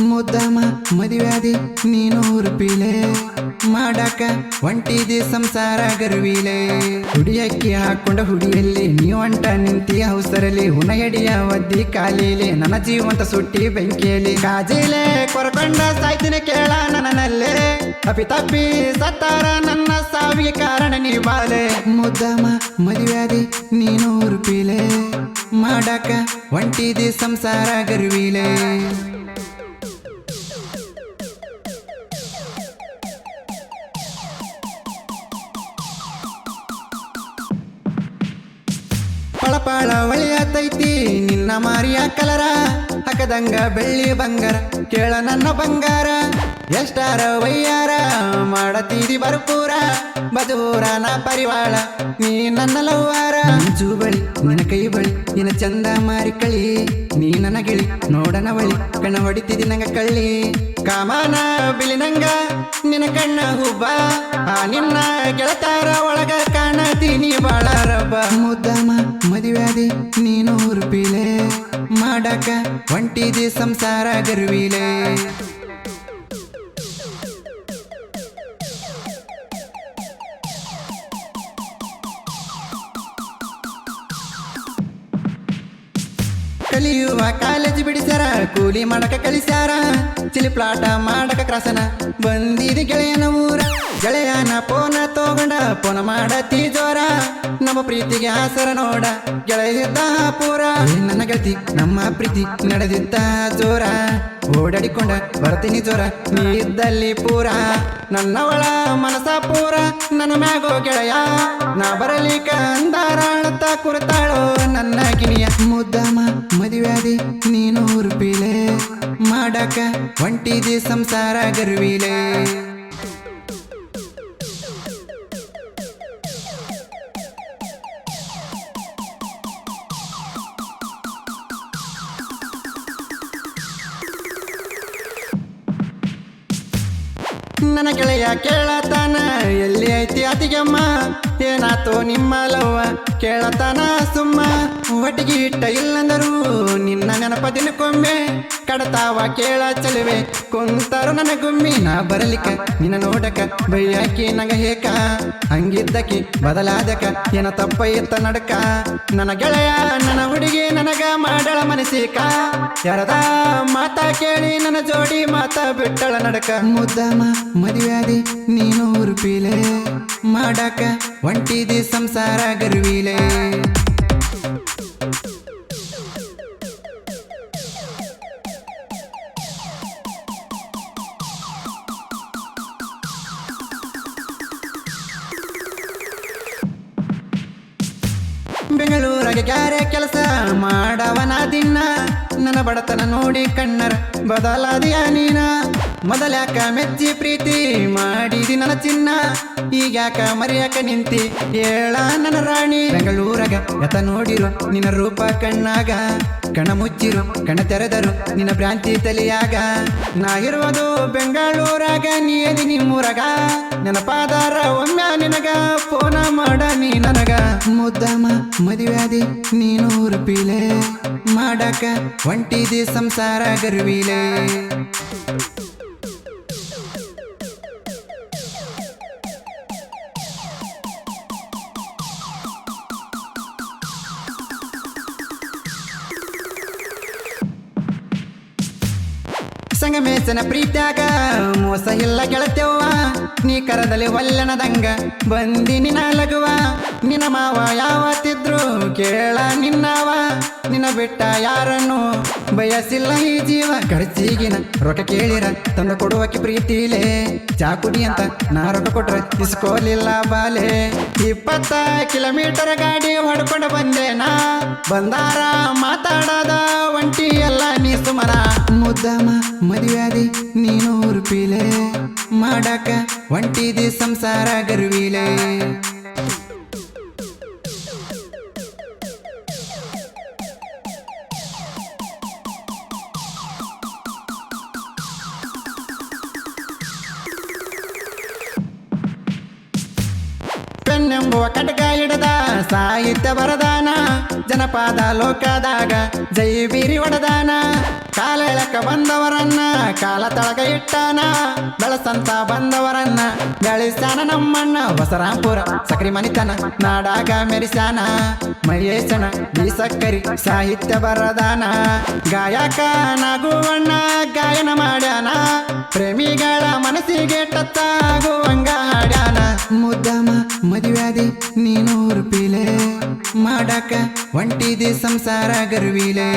ಮುದ್ದಮ ಮದುವ್ಯಾದಿ ನೀನು ಹುರುಪಿಲೆ. ಮಾಡಾಕ ಒಂಟಿದಿ ಸಂಸಾರ ಗರ್ವಿಲೆ. ಹುಡಿಯಕ್ಕಿ ಹಾಕೊಂಡ ಹುಡಿಯಲ್ಲಿ ನೀ ಒಂಟ ನಿಂತಿ ಹೌಸರಲ್ಲಿ ಹುನಯಡಿಯ ಒದ್ದಿ ಕಾಲಿಲೆ. ನನ್ನ ಜೀವಂತ ಸುಟ್ಟಿ ಬೆಂಕಿಯಲ್ಲಿ ಕಾಜಿಲೆ. ಕೊರಕೊಂಡ ಸಾಯ್ತಿನ ಕೇಳ ನನ್ನಲ್ಲೇ. ಅಪಿ ತಪ್ಪಿ ಸತ್ತಾರ ನನ್ನ ಸಾವಿಗೆ ಕಾರಣ ನೀ ಬಾಲೆ. ಮುದ್ದಮ ಮದುವ್ಯಾದಿ ನೀನು ಹುರುಪಿಲೆ. ಮಾಡಾಕ ಒಂಟಿದಿ ಸಂಸಾರ ಗರ್ವಿಲೆ. ಪಳಪಳ ಒಳೆಯತೈತಿ ನಿನ್ನ ಮಾರಿಯ ಕಲರ, ಹಕದಂಗ ಬೆಳ್ಳಿ ಬಂಗಾರ. ಕೇಳ ನನ್ನ ಬಂಗಾರ, ಎಷ್ಟಾರ ವಯ್ಯಾರ, ಮಾಡತೀರಿ ಬರ್ಪೂರ ಬದೂರ ನಾ ಪರಿವಾಳ, ನೀ ನನ್ನ ಲವ್ವಾರ. ಮಂಜು ಬಳಿ, ನಿನ್ನ ಕೈ ಬಳಿ, ನಿನ್ನ ಚಂದ ಮಾರಿ ಕಳಿ. ನೀ ನನ್ನ ಗಿಳಿ, ನೋಡನ ಬಳಿ, ಕಣ್ಣ ಹೊಡಿತಿದಿ ನಂಗ ಕಳ್ಳಿ. ಕಾಮನ ಬಿಳಿನಂಗ ನಿನ್ನ ಕಣ್ಣ ಹುಬ್ಬ. ಆ ನಿನ್ನ ಗೆಳತಾರ ಒಳಗ ಕಾಣತೀನಿ ಬಾಳ ರಬ್ಬ ಮುದ್ದಮ ಮದುವ್ಯಾದಿ ನೀನು ಉರುಪಿಲೆ ಮಾಡಕ ಒಂಟಿದೆ ಸಂಸಾರ ಗರ್ವಿಲೆ. ಕಲಿಯುವ ಕಾಲೇಜ್ ಬಿಡಿಸ್ಯಾರ, ಕೂಲಿ ಮಾಡಕ ಚಿಲಿ ಪ್ಲಾಟ ಮಾಡಕ ಕ್ರಾಸನ. ಬಂದಿದೆ ಗೆಳೆಯನ ಊರ. ಗೆಳೆಯನ ಪೋನ ತೋಗಂಡ ಪೋನ ಮಾಡ ಜೋರ. ನಮ್ಮ ಪ್ರೀತಿಗೆ ಆಸರ ನೋಡ ಗೆಳೆಯಿದ್ದ ಪೂರ. ನನ್ನ ಗೆಳತಿ, ನಮ್ಮ ಪ್ರೀತಿ ನಡೆದಿದ್ದ ಜೋರ. ಓಡಾಡಿಕೊಂಡ, ಬರ್ತೀನಿ ಜೋರ ನೀ ಇದ್ದಲ್ಲಿ ಪೂರ. ನನ್ನವಳ ಮನಸ ಪೂರ, ನನ್ನ ಮ್ಯಾಗೋ ಗೆಳೆಯ. ನಾ ಬರಲಿಕ ಅಂದಾರಾಳ್ತಾ ಕುರ್ತಾಳೋ, ನನ್ನ ಗಿಣಿಯ ಮುದ್ದಮ ಮದುವ್ಯಾದಿ ನೀನು ರೂಪಿಲೆ ಮಾಡಕ ಒಂಟಿದಿ ಸಂಸಾರ ಗರ್ವಿಲೆ ನನ್ನ ಗೆಳೆಯ ಕೇಳತಾನ ಎಲ್ಲಿ ಐತಿ ಅತಿಗಮ್ಮ? ಏನಾತೋ ನಿಮ್ಮ ಲವ್ವ? ಕೇಳತಾನ ಸುಮ್ಮ? ಒಟ್ಟಿಗೆ ಇಟ್ಟ ಇಲ್ಲಂದರು ನಿನ್ನ ನೆನಪ ದಿನಕ್ಕೊಮ್ಮೆ ಕಡತಾವ ಕೇಳ ಚಲುವೆ. ಕುಂತಾರು ನನ್ನ ಗುಮ್ಮಿ, ನಾ ಬರಲಿಕ್ಕ. ನಿನ್ನ ನೋಡಕ ಬೈಯಾಕಿ ನಂಗ ಹೇಕ? ಹಂಗಿದ್ದಕಿ ಬದಲಾದಕ, ಏನ ತಪ್ಪ ಇತ್ತ ನಡಕ? ನನ್ನ ಗೆಳೆಯ, ನನ್ನ ಹುಡುಗಿ ನನಗ ಮಾಡಳ ಮನಸಿಕ ಯಾರದ ಮಾತ ಕೇಳಿ ನನ್ನ ಜೋಡಿ ಮಾತ ಬಿಟ್ಟಳ ನಡಕ? ಮುದ್ದಮ ಮದುವೆ ನೀನು ರೂಪಿಲೆ ಮಾಡಕ ಒಂಟಿದೆ ಸಂಸಾರ ಗರ್ವಿಲೆ. ಬೆಂಗಳೂರಿಗೆ ಕ್ಯಾರೆ ಕೆಲಸ ಮಾಡವನ ದಿನ. ನನ್ನ ಬಡತನ ನೋಡಿ ಕಣ್ಣರ ಬದಲಾದಿಯ ನೀನ. ಮೊದಲ್ಯಾಕ ಮೆಚ್ಚಿ ಪ್ರೀತಿ ಮಾಡಿದಿ ನನ್ನ ಚಿನ್ನ? ಈಗ್ಯಾಕ ಮರಿಯಾಕ ನಿಂತಿ? ಹೇಳ ನನ್ನ ರಾಣಿ. ಬೆಂಗಳೂರಾಗ ಎತ ನೋಡಿರು ನಿನ್ನ ರೂಪ ಕಣ್ಣಾಗ. ಕಣ ಮುಚ್ಚಿರು, ಕಣ ತೆರೆದರು ನಿನ್ನ ಭ್ರಾಂತಿ ತಲಿಯಾಗ. ನಾ ಇರುವುದು ಬೆಂಗಳೂರಾಗ ನೀದಿ ನಿಮ್ಮೂರಾಗ. ನೆನಪಾದಾರ ಒಮ್ಮೆ ನಿನಗ, ಫೋನ ಮಾಡ ನೀ ನನಗ. ಮುದ್ದಮ ಮದುವ್ಯಾದಿ ನೀನು ರೂಪಿಲೆ ಮಾಡಕ ಒಂಟಿದೆ ಸಂಸಾರ ಗರ್ವಿಲೆ. ಸಂಗಮೇಶನ ಪ್ರೀತ್ಯಾಗ ಮೋಸ ಇಲ್ಲ ಗೆಳತ್ಯವ್ವ, ನೀ ಕರದಲ್ಲಿ ಒಲ್ಲನದಂಗ ಬಂದಿ ನಿನ ಲಗುವ. ನಿನ್ನ ಮಾವ ಯಾವತ್ತಿದ್ರು ಕೇಳ ನಿನ್ನವ. ನಿನ್ನ ಬಿಟ್ಟ ಯಾರನ್ನು ಬಯಸಿಲ್ಲ ಈ ಜೀವ? ಖರ್ಚಿಗಿನ ರೊಕ್ಕ ಕೇಳಿರ, ತಂದು ಕೊಡುವಕ್ಕೆ ಪ್ರೀತಿಲೇ? ಚಾ ಕುಡಿ ಅಂತ ನಾ ರೊಕ್ಕ ಕೊಟ್ರೆ ಇಸ್ಕೋಲಿಲ್ಲ ಬಾಲೆ? ಇಪ್ಪತ್ತ ಕಿಲೋಮೀಟರ್ ಗಾಡಿ ಹೊಡ್ಕೊಂಡು ಬಂದೇನಾ? ಬಂದಾರ ಮಾತಾಡದ ಒಂಟಿ ಎಲ್ಲ ನೀ ಸುಮರ ಮುದ್ದಮ ಮದುವೆ ನೀನು ಉರುಪಿಲೆ? ಮಾಡಕ ಒಂಟಿದಿ ಸಂಸಾರ ಗರ್ವಿಲೆ? ಕಟಕ ಹಿಡದ ಸಾಹಿತ್ಯ ಬರದಾನ ಜನಪದ ಲೋಕದಾಗ ಜೈ ಬೀರಿ ಒಡದಾನ. ಕಾಲ ಎಳಕ ಬಂದವರನ್ನ, ಕಾಲ ತಳಗ ಇಟ್ಟಾನ. ಬೆಳಸಂತ ಬಂದವರನ್ನ ಬೆಳೆಸಾನ ನಮ್ಮಣ್ಣ ಹೊಸರಾಂಪುರ ಸಕ್ರಿ ಮನಿತನ ನಾಡಾಗ ಮೆರಿಸಾನ ಮಹೇಶನ ಈ ಸಕ್ಕರಿ ಸಾಹಿತ್ಯ ಬರದಾನ ಗಾಯಕ ನಾಗುವಣ್ಣ ಗಾಯನ ಮಾಡ್ಯಾನ. ಪ್ರೇಮಿಗಳ ಮನಸ್ಸಿಗೆ ಟತ್ತಾಗುವಂಗ ಹಾಡ್ಯಾನ. ಮುದ್ದಮ ಮದುವ್ಯಾದಿ ನೀನೂರು ಪೀಲೆ ಮಾಡಕ ಒಂಟಿದಿ ಸಂಸಾರ ಗರ್ವಿಲೆ